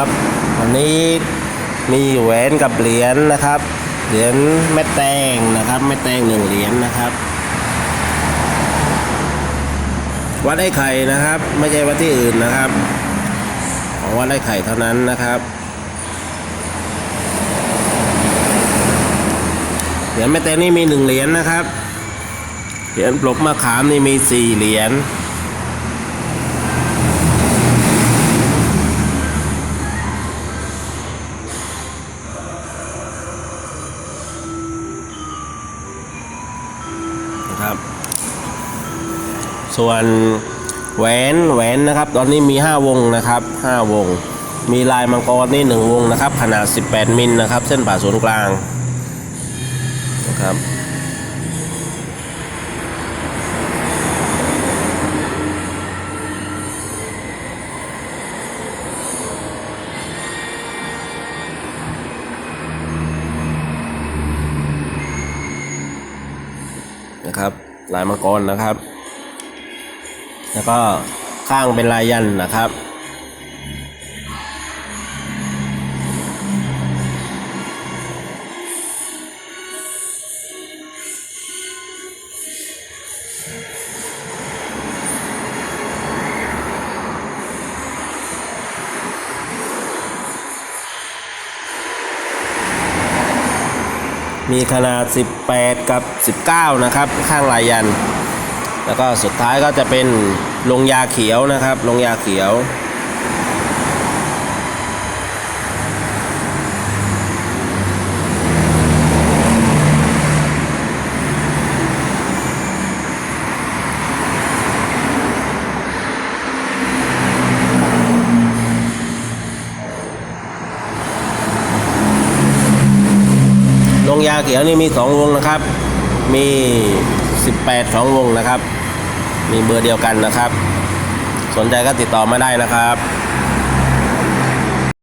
นะครับ วันนี้มีแหวนกับเหรียญนะครับ เหรียญแม่แตงนะครับแม่แตงหนึ่งเหรียญนะครับวัดไอ้ไข่นะครับ ไม่ใช่วัดที่อื่นนะครับของวัดไอ้ไข่เท่านั้นนะครับเหรียญแม่แตงนี่มีหนึ่งเหรียญนะครับเหรียญปลกมะขามนี่มีสี่เหรียญ นะครับ ส่วนแหวนแหวนนะครับ ตอนนี้มี 5 วงนะครับ 5 วง มีลายมังกรนี่ 1 วงนะครับ ขนาด 18 มิลนะครับ เส้นผ่าศูนย์กลางนะครับ นะครับลายมังกรนะครับ แล้วก็ข้างเป็นลายยันนะครับ มีขนาด 18 กับ 19 นะครับ ข้างลายยัน แล้วก็สุดท้ายก็จะเป็นลงยาเขียวนะครับ ลงยาเขียว ลงยาเขียวนี่มี 2 วงนะครับ มี 18 2 วงนะครับ มีเบอร์เดียวกันนะครับ สนใจก็ติดต่อมาได้นะครับ